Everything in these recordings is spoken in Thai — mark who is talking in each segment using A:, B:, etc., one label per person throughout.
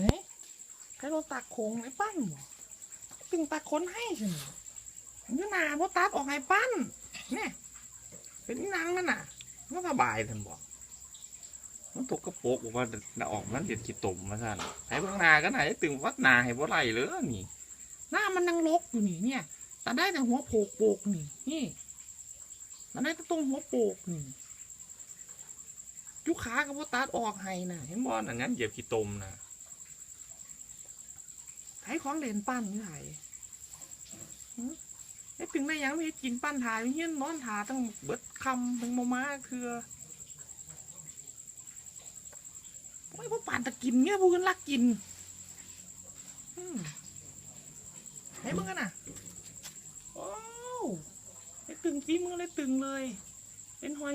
A: เฮ้ยใครเราตักโคงไอ้ปั้นบ่ตึงตักคนให้สินี่นาพราะตัดออกไอ้ปั้นเนี่ยเป็นนังนั่นน่ะมันสบายท่านบอก
B: มันตกกระโปกบอกว่าน่ะออกมันเด็ดขี้ตุ่มมาสั่นให้เบิ่งนากันไหนตึงวัดนาให้บ่ไหลเลยนี่
A: หน้ามันนังลกอยู่นี่เนี่ยตัดได้แต่หัวโปกโปกนี่ นี่ตัดได้แต่ตรงหัวโปกนี่ยุขากับว่าตัดออกให้นะ
B: เห็นบ่อันนั้นเหยียบขี้ตุ่มนะ
A: ไถของเล่นปั้นนี่ไถหึไอ้ถึงได้ยังไม่เฮ็ดกินปั้นถ่ายเฮี้ยนนอนถ่าตั้งเบิดคำถึงมามาคือโอ้ยพวกปานตะกินเนี่ยพวกกันรักกินอืมให้มึงกันน่ะ โอ้ไอ้ตึงจีมือเลยตึงเลย เป็นหอย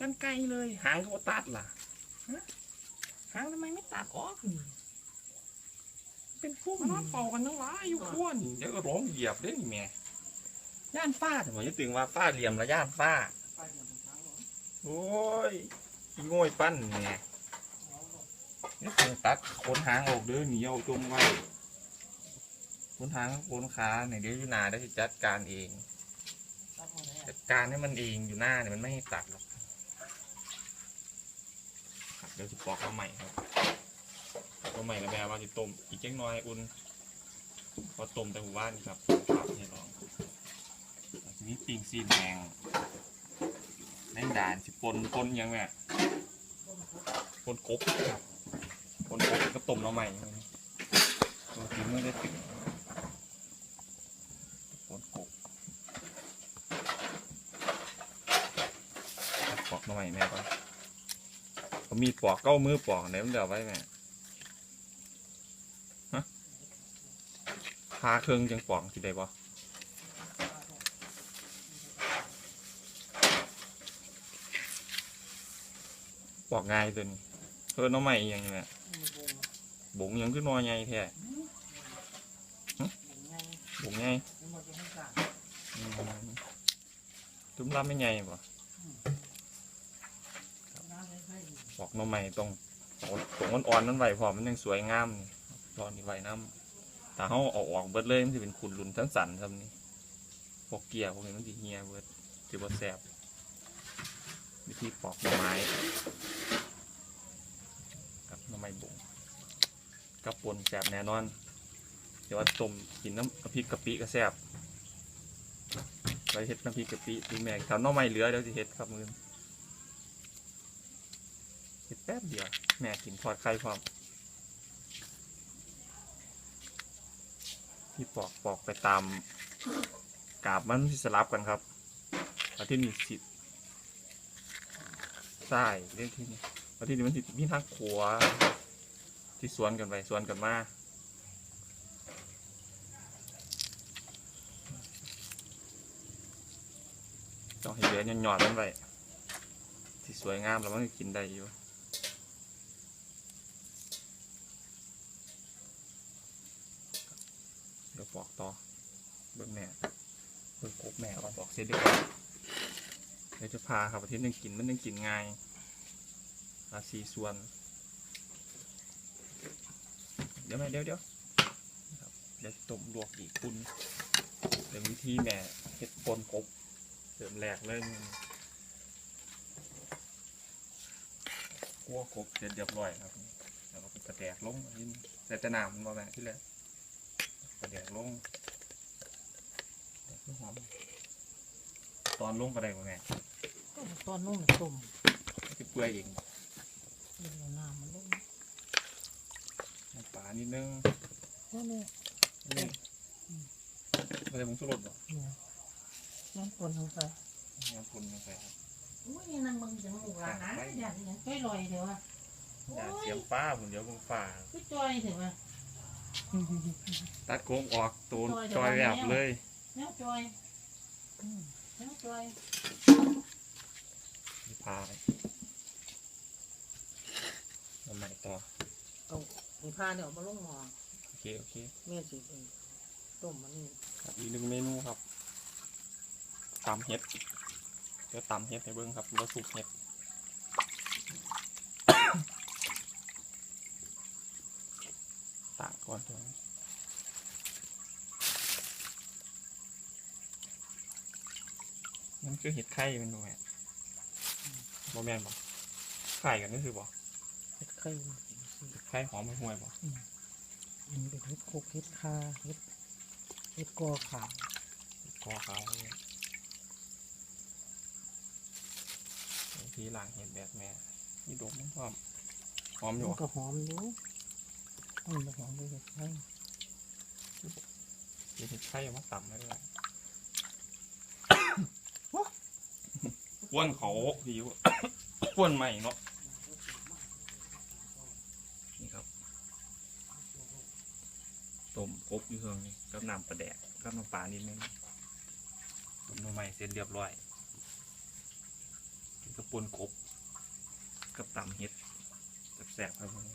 A: กันไกลเลย
B: หางก็ตัดล่ะ
A: หางทำไมไม่ตัดออกนี่ เป็นพวกมานอนเป่ากันทั้งหลายอยู่ขั้วนี่
B: เดี๋ยวก็ร้องเหยียบเด้นี่แม่
A: ย่านฟาด
B: แต่ว่าจะตึงว่าฟ้าเหลี่ยมระยะฟ้าโอ้ยอีโง่ยปั้นแม่นี่ตึงตัดขนหางออกเด้อหนีเอาจมไว้ขนหางขนขาเนี่ยเดี๋ยวอยู่หนาได้สิจัดการเองจัดการให้มันเองอยู่หน้าเนี่ยมันไม่ให้ตัดหรอกครับเดี๋ยวจะปอกเอาใหม่ครับ เอาใหม่แล้วแม่ว่าจะต้มอีกเจ๊กน้อยอุ่นพอต้มแต่หัวว่านครับครับให้ลองทีนี้ปิงซีนแหงแมงดานสิปนปนยังไงปนกบครับปนกบก็ต้มเราใหม่ตัวทีมือได้ถึงปนกบปอกมาใหม่แม่ก่อนผมมีปอกเก้ามือปอกไหนมันเดี๋ยวไว้แม่ฮะพาเครื่องจังปอกสิได้บ่ปอกง่ายตัวนี้เพิ่นเอาใหม่อีหยังนี่แหละบุ๋งยังขึ้นนอใหญ่แท้บุ๋งใหญ่อืมจุ่มลำไม่ใหญ่บอกน่อไม้ตรงตรงตรงอ่อนๆนั้นไหวพอมันยังสวยงามนี่รอนี่ไว้น้ำ ถ้าเขาเอาออกเบิดเลยมันจะเป็นขุนลุนทั้งสันครับนี่พวกเกียร์พวกนี้มันจะเฮียเบิดจะบดแสบวิธีปอกหน่อไม้กับหน่อไม้บุ๋งกับปนแสบแน่นอน เดี๋ยวว่าต้มกินน้ำพริกกะปิก็แสบไว้เฮ็ดน้ำพริกกะปิที่แม่ทำหน่อไม้เหลือเดี๋ยวจะเฮ็ดครับมือเห็ดแป๊บเดียวแม่กินทอดไข่พร้อม ที่ปอกปอกไปตามกาบมันที่สลับกันครับอาที่นี่สิใช่เรื่องที่นี่อาที่นี่มันสิมีทางขวาที่สวนกันไปสวนกันมาต้องให้เหลือหย่อนๆมันไปที่สวยงามแล้วมันก็กินได้อยู่ เดี๋ยวปอกต่อเบิ้งแม่เบิ้งกบแม่ก่อนปอก เสร็จดีกว่าเดี๋ยวจะพาครับประเทศนึงกินมันนึงกินง่ายอาสีส่วน เดี๋ยวแม่เดี๋ยวเดี๋ยวเดี๋ยวต้มลวกอีกคุณเดี๋ยววิธีแม่เห็ดปนกบเริ่มแรกเลยกัวกบเสร็จเรียบร้อยครับแล้วก็ไปกระแดกลงยินใส่ต่น้ำมันมาแม่ที่แรกกระเดียกลงเดี๋ยวหอม อนลงก็ได้บ่แม่
A: ตอนนุ่มต้ม
B: ที่เปื่อยเอง
A: เดี๋ยวน้ำมันลง
B: น้ำปลานิดนึง
A: นั่นเลย
B: นี่ไม่ได้ผงชูรสหรอ
A: น้ำปนของใคร
B: น้ำพุนลงไปครับ
A: อุ้ยนางมึงจะมูกร้านนะอย่าอย่างใกล้ลอยเดี๋ยวอะ
B: อย่าเสียมฟ้าผมเดี๋ยวมึงฟ้า
A: พี่จอยเถอะวะ
B: ตัดโค้งออกตูน
A: จอยเดี๋
B: จ
A: ยว
B: อย
A: เอา
B: แบบ
A: แนว
B: เลย
A: แนวจอย แนวจอย
B: นี่พาไปทำใหม่ต่อ
A: มีผ้าเดี๋ยวมาลงหมอ
B: โอเค โอเค
A: แม่สิต้มมันนี่
B: ครับอีกหนึ่งเมนูครับตำเห็ด เดี๋ยวตำเห็ดให้เบิ้งครับแล้วสุกเห็ดต่างก่อนเถอะ มันคือเห็ดไข่เป็นบ่แม่นบ่แม่นบ่ไข่กันนี่คือบ่
C: เฮ็ดไข่
B: เห็ดไข่หอมห่วยๆบ่
C: อันนี้เป็นเฮ็ดโคกเฮ็ดคาเฮ็ดเฮ็ดกอขาว
B: คอขาวเลยทีหลังเห็ดแบบแม่นี่ดมมันหอมหอมอยู่
C: มัน
B: บ่
C: ก็หอมอยู่มันบ่หอมเลยเฮ็ดไข่
B: เห็ดไข่มาต่ำได้ด้วย กวนเขาดีวะกวนใหม่เนาะนี่ครับต้มกบอยู่เครื่องนี้กับน้ำปลาแดกกับน้ำปลานิดนึงต้มใหม่เสร็จเรียบร้อยกับปนกบกับตำเห็ดแซ่บครับผม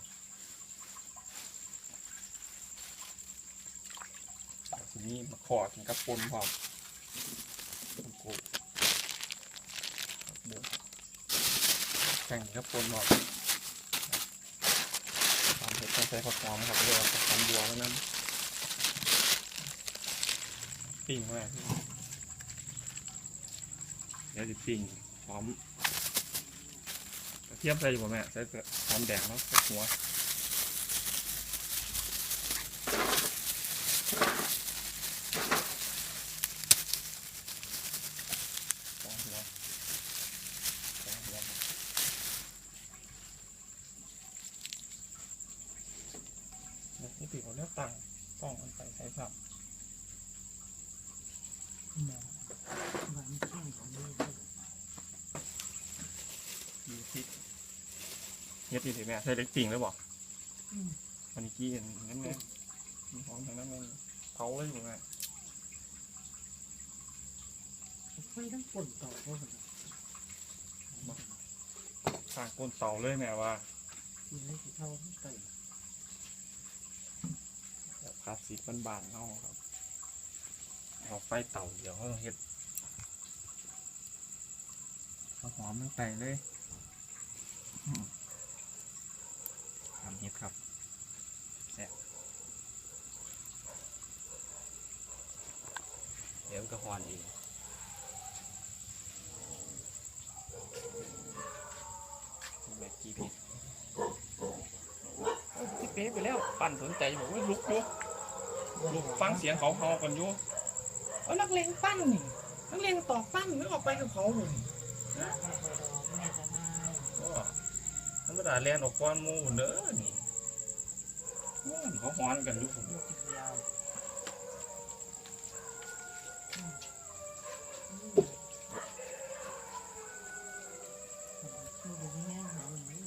B: ทีนี้มาขอกินกับปนพร้อมปนกบครับเดี๋ยว แข่งกับปนพร้อมตำเห็ดต้องใช้ผักหอมครับเรียกว่าผักหอมบัวแล้วนั้นปิ้งไว้เดี๋ยวจะปิ้งหอมเทียมใส่อยู่ผมแม่ใส่หอมแดงแล้วใส่หัว สองหัวสองหัวครับเนี่ยนี่ปีกเขาเลือกตังต้องมันไปใช้สับ
C: หมอหวานแข้งของนี่
B: มีพริกเฮ็ ดดีสิแม่ใส่เล็กปิ่งเลยบอกวันนี้กี้เห็นนั่นไงมีหอมทางนั้นเลยเผาเลยอยู่ไง
C: ไฟทั้งป่นต่อก็เหมือน
B: สร้างก้นเตาเลยแม่ว่า
C: กินให้สิเท่าทั้งไก่
B: แบบคลาสสิกบานๆเนาครับเอาไฟเตาเดี๋ยวเขาเฮ็ดเอาหอมลงไปเลยอืมทำ เฮ็ดครับเดี๋ยวมันก็ฮอนเองแม็กกี้ผิดพี่เป๊ะไปแล้วปั่นสนใจบอกว่าลุกอยู่ลุกฟังเสียงเขาเฮากันอยู่
A: เอานักเลงปั้นนี่นักเลงตอกปั้นนึกออกไปกับเขาหมดนี่
C: แา
B: แลนออกก้อนมูเด้อนี่โอ้ยเขาฮ้อนกันอยู่ผม
C: ลูกยาวชื่อเดี๋ยวนี้หอมอย่างนี้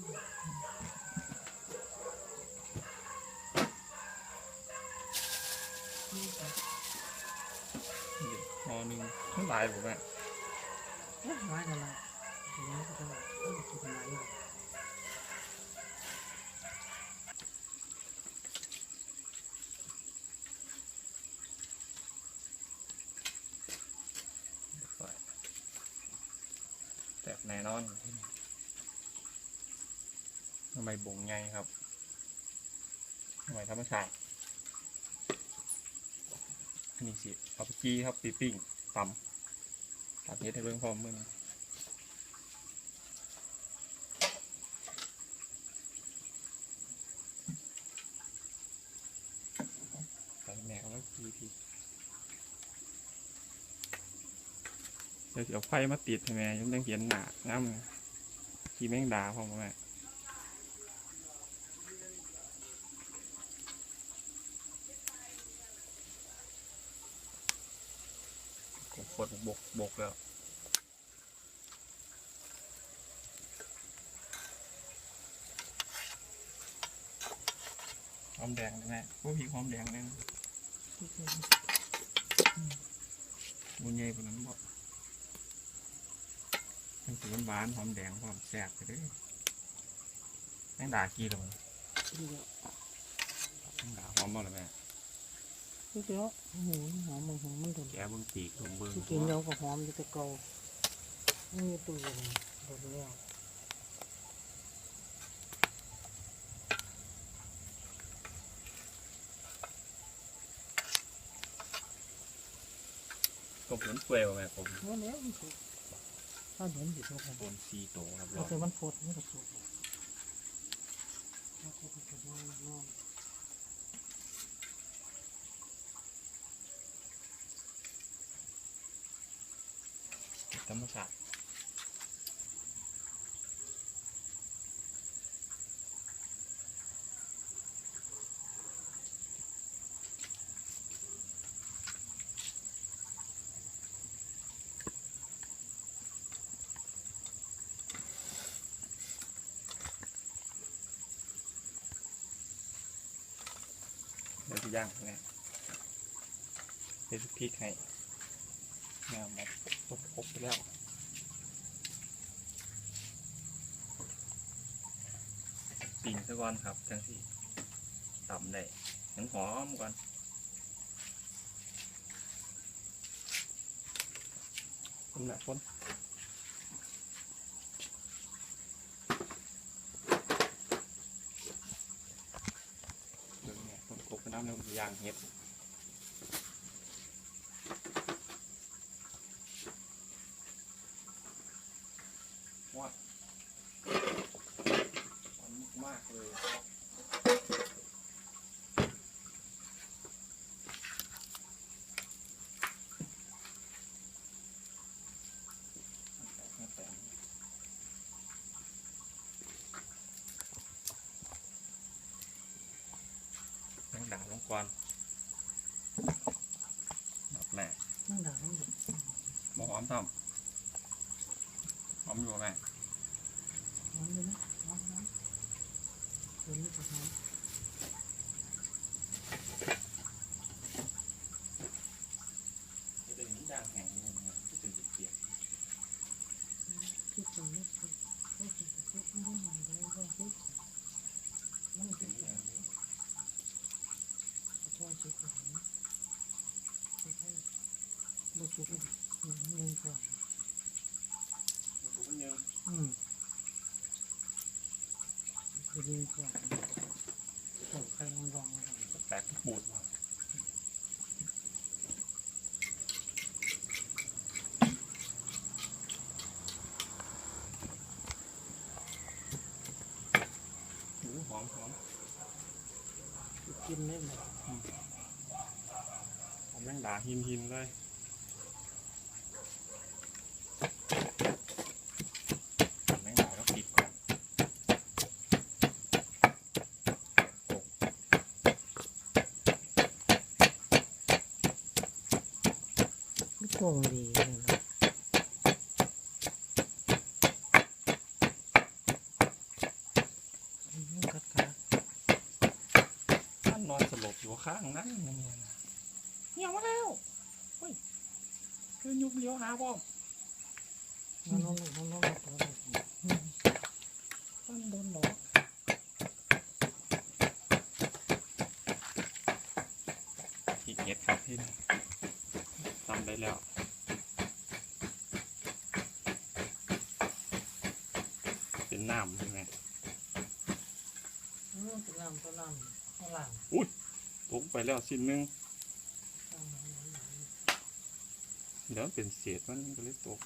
B: หอหนึ่งทั้งหลายผมแม่
C: เอ๊ะไม้อะไรทีนี้ก็จะเออกินอะไรอยู่
B: แตกแน่นอนทำไมบ่งไงครับทำไมธรรมชาติอันนี้สิเอาไปจี้ครับปีปิ้งตำตัดเฮ็ดให้เบิ่งพร้อมมือส่แม่ก็ไม่จี้พี่ เดี๋ยวสิเอาไฟมาติดให้แม่ยังยังเห็นหนาน้ำเลยขี้แมงดาพร้อมบ่แม่กดกดบกบกแล้วหอมแดงแม่พวกพริกหอมแดงเนี่ย
C: ที่คือ
B: บุญใหญ่กว่านั้นบอก มันสีหวานหอมแดงหอมแซ่บเลยแมงด่ากี่
C: ลง
B: แมงดาหอมบ้างเลยแม่
C: นี่เจ้าวหอมหอมมึงหอมมันโดน
B: แกเบิ้งตีกเมึงเบิ้ง
C: ที่กินเรากับหอมอยู่แต่เก่าไม่มีตัวเลยโดนแล้ว
B: กมเหมือนเปลวไหมผม
C: ว่าแล้วมันสุกถ้าเห็นสิสุกครับ
B: โดนซีโตครับร
C: เรา
B: อ
C: แต่มันโพดมันก็สุกแล้วก็จะนอนนอน
B: ธรรมชาติ ย่างไงเดี๋ยวพริกให้งามแบบตบครบไปแล้วปิ่งซะก่อนครับจังสิต่ำได้หอมหอมก่อนคนละคนเดี๋ยวเนี่ย ต้นกบไปน้ำย่างเห็ดว้ามันมากเลย ต้องด่าลงก่อนแบบแรก
C: นั่งด่ามันอยู่
B: บอหอมทำหอมอยู่แม่
C: นอนอยู่นะนอนนอนเดินไม่ถึงนอน
B: จะเป็นย่างแห้งนี่นะที่เป็นเปียก
C: พี่ตรงนี้คือเขาจะพูดไม่นอนเลยว่าพูดมัน
B: เป็
C: เป็น น
B: ย่าง
C: ช่วยชีวิตของไม่ใช่ดูสุกเงินก่อน
B: มันก็ยัง
C: อืม คือยิงก่อนตกใครลองลอง
B: แตกปูดว่ะหูหอมหอม
C: กินได้ไหม
B: หอมแมงดาหินหินเลยแมงดาก็ปิดก่อน
C: ไม่โก งดีเลย
B: ท่านนอนสลบอยู่ข้างนั้นเนี่ยนะเหี่ยวมาแล้วเฮ้ยคือยุบเลี้ยวหาพ่อม
C: มันนอนลงมันนอนลงตัวเลย
B: ท่านโดนหลอกขี้เกียจครับที่นี่ทำได้แล้ว เป็นน้ำใช่ไหม
C: อืมตัวน้ำตัวน้ำข้างหลัง
B: ตกไปแล้วสิ้นหนึง
C: ข้างหลังหลังหลัง
B: เดี๋ยวมันเป็นเศษมันก็เลยตก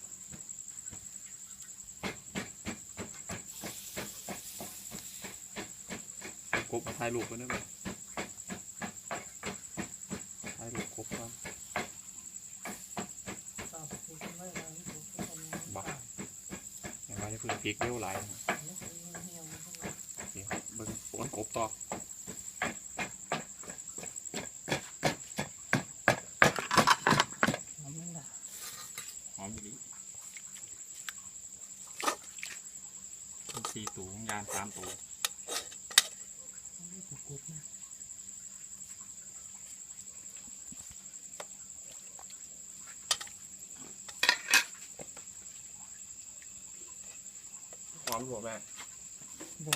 B: กบมาถ่ายรูปกันได้ไหมถ่ายรูปกบครับ
C: ตาผูกไม่ได้ผูกก็ทำ
B: บักอย่าว่าจะเพิ่งพลิกเร็วไหลายนะ
C: เหี่ยวมันก็
B: โอเคครับ เบิ่งฝนกบต่อ
C: หอมไม่ได้
B: หอมดีเป็นสี่ตัวของยานสามตัว
C: ไม่ถูกกุดนะ
B: หอมหลวแม่
C: บ่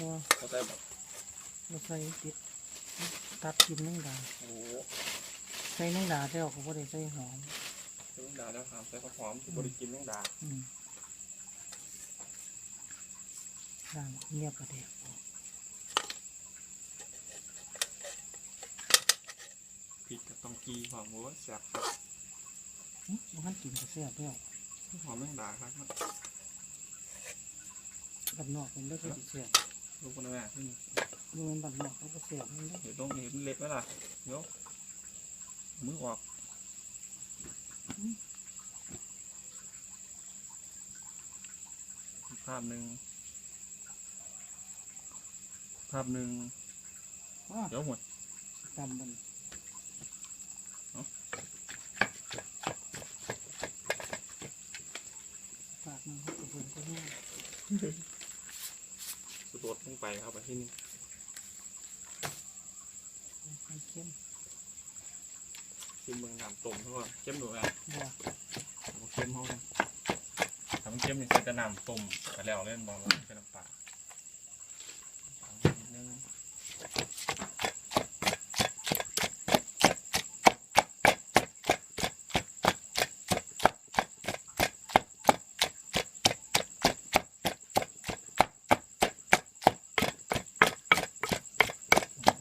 C: บ่
B: เข้าใจแบบ
C: เราใส่ติดตัดกินนึ่งดา
B: โอ้โห
C: ใส่นึ่งดาแล้วก็บ่ได้ใส่หอม
B: เรื่องดาแล้วครับใส่ข้าวหอมที่บริกินเรื่องดา
C: อืมด่างเงียบประเดี๋ยว
B: พริกกับต้องกีหอมโอ้ยแซ่บครับ
C: มันหันกินก็แซ่บแล้ว
B: หอมแมงดาครับ
C: บ้านนอกมันได้ก็สิแซ่บ
B: ลูกคนแม่ขึ้น
C: ดูมันบ้านนอกเขาก็แซ่บมันได้
B: เดี๋ยวต้องเห็นเล็กไหมล่ะเดี๋ยวมือออกภาพหนึ่งภาพหนึ่งเดี๋ยวหมด
C: ตำมัน
B: เอ้า
C: ปากมันก็เบิ่งก็แห้
B: ลงไปครับไปที่นี่
C: มันเข้ม
B: ชิมเมืองน้ำต้มเท่าไหร่เข้มดูไหม
C: บ่
B: บ่เข้มเท่าไหร่ทำเข้มนี่ใส่แต่น้ำต้มไปแล้วเล่นบอลแล้วใส่น้ำปลาเอานิดนึง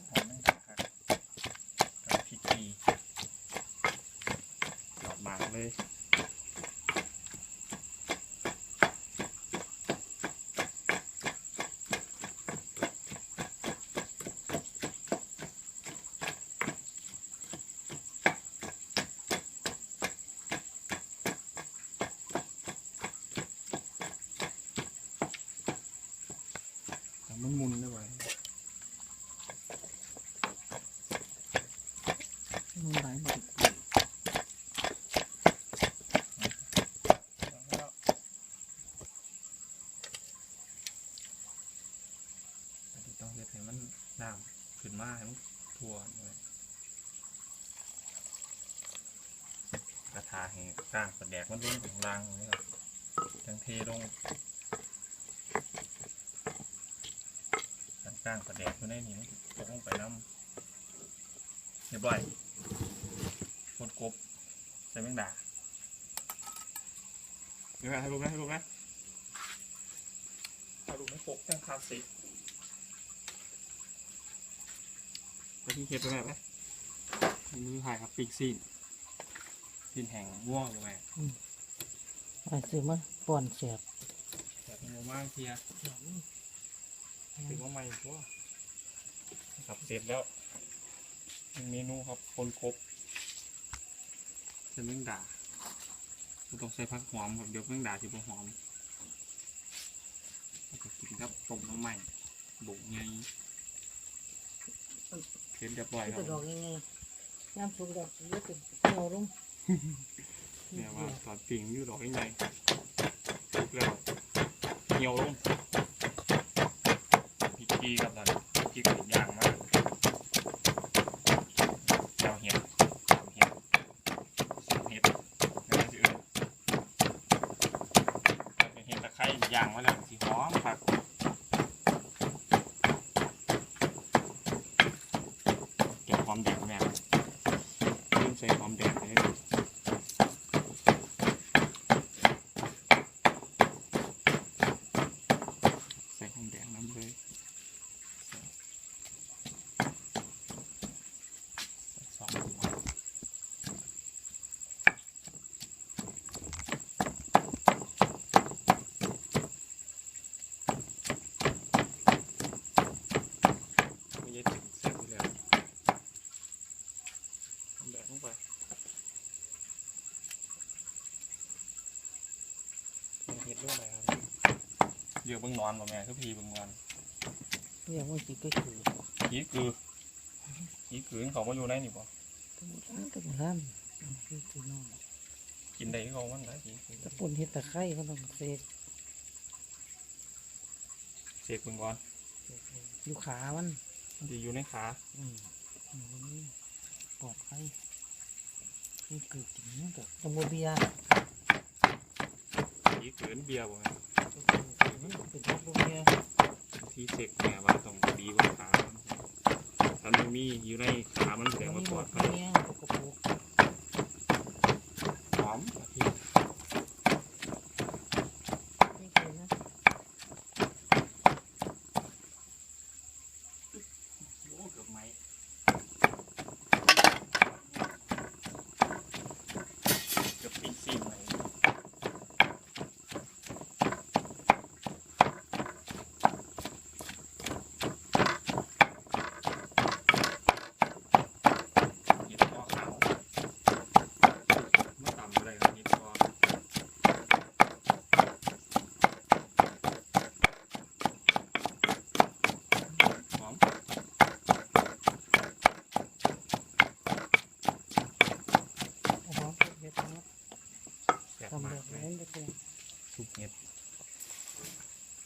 B: หอมแม่งครับกับพริกกีหล อดบางเลยแต่มันมุนได้ไว
C: มันหลายบ่
B: อันนี้ต้องเฮ็ดให้มันน้ำ ขึ้นมาให้มันทั่วกระทาให้กลางประแดกมันลงของล่างตรงนี้ครับจังเทลงกลางกลางประแดกอยู่ในนี้ตกลงไปน้ำเรียบร้อยกดกบใส่แมงดาเดี๋ยวให้รูปนะให้รูปนะให้รูปไม่ปกแค่คาสสิก ไปที่เฮ็ดไปแบบไหมนี่ถ่ายครับปีกซีนซีนแห่งง่วงอยู่ไหม
C: ไอ้ซื้อมาป้อนแซ่บ
B: แต่เป็นโมมากเทียถึงว่าไม่ตัวครับเสร็จแล้วเป็นเมนูครับคนครบเส้นแมงดาเราต้องใส่ผักหอมครับเดี๋ยวแมงดาจะบ่หอมแล้วก็กินกับต้มน้ำใหม่บุกไง เสร็จเรียบร้อยค
C: ที่
B: รั
C: จะ
B: บ
C: ดอกยังไงน้ำสุกดอกเยอะเป็นเหี่ยวลง
B: เนี่ยว่าตอนปิ่งอยู่ดอกยังไงสุกแล้วเหี่ยวลงพริกกี้ครับตอนนี้พริกกี้กับย่างมากเจ้าเห็ดสามเห็ดสามเห็ดแล้วก็สิเอื่นถ้าเป็นเห็ดตะไคร้ย่างมาแล้วสีหอมครับเก็บหอมแดงแม่ลืมใส่หอมแดงเลย ใส่หอมแดงน้ำเลยใส่ใส่สองหัวไม่ยัดถึงเสร็จแล้วหอมแดงลงไป เห็ดด้วยอะไรครับเดี๋ยวเบิ่งนอนบ่แม่คือพีเบิ่งนอน
C: เรียกว่าสิก็คือ
B: ผีคือผีคือเขามาอยู่ในนี่ป่ะ
C: ตั้งแต่โบราณคือคือน้อง
B: กินได้เขามันได้ผีคือ
C: ตะปุ่นเฮ็ดตะไคร้เขาต้องเสก
B: เสกเบิ่งก่อน
C: อยู่ขามัน
B: มันจะอยู่ในขา
C: อืมอืมวันนี้ปลอดภัยนี่คือกินกับจังโบเบีย ร์
B: ผีขืนเบียร์บ่แม่
C: นเป็นจังโบเบีย
B: ที่เสกแม่ว่าต้องดีกว่าขาถ้ามันมีอยู่ในขามันแสดง
C: มั
B: ว่าปลอ
C: ด
B: ภัย
C: เนี้ย ซุป
B: เห็ด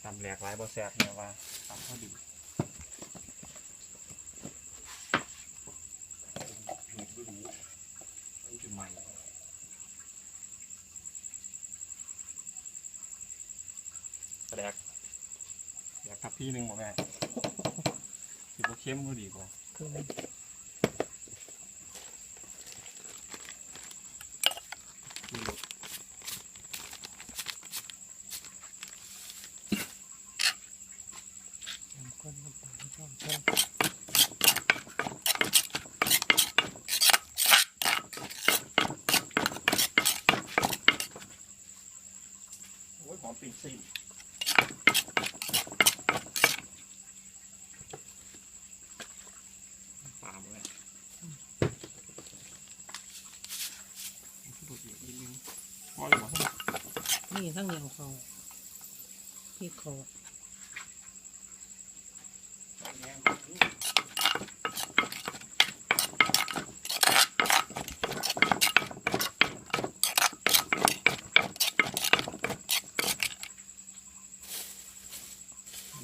B: ตำแหลกหลายบ่แซ่บเนี่ยว่าตำพอดีเไม่รู้อันนี้คือแหลกแหลกทับพี่หนึ่งบ่แม่คิดเข้มก็ดีกว่า
C: นี่ทั้งเดียวเขาพี่เขา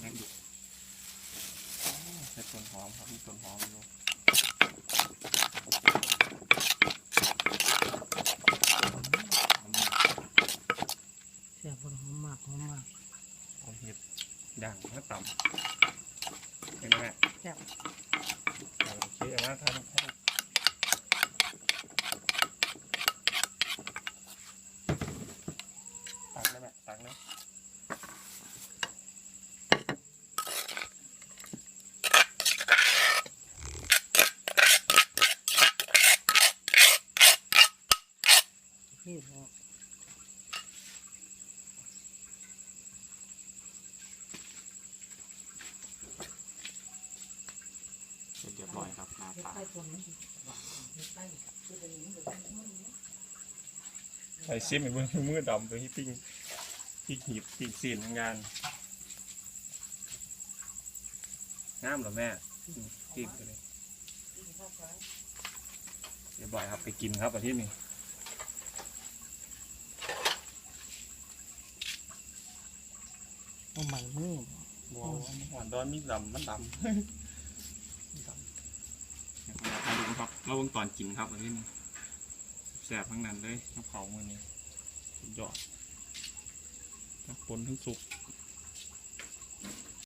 B: แรงดุใส่ต้นหอมครับมีต้นหอมอยู่
C: เสียบนหอมมากหอมมาก
B: หอมเห็ด ด่างถ้าต่ำเห็นไหม
C: แซ่บ
B: โอเคเอามาทำให้ตักได้ไหมตักนะ
C: พี่เขา
B: เส ร็จเรียบร้อยครับหน้าตา
C: ใต้คนนี้ใต้
B: ไอ้ซิมไอ้เบิ้งมือดำตัวที่ปิ้งปิ้งหีบปิ้งซีนทำงานงามเหรอแม่ปิ้งปิ้งไปเลยเรียบร้อยครับไปกินครับอาทิตย์นี้
C: เอาใหม่มือ
B: ว้าวหวานดอนมีดำมันดำ ดำเดี๋ยวผม ราเบิ่งตอนกินครับอันนี้แสบทั้งนั้นเลยน้ำเผามือนี้ยอดทั้งปนทั้งสุก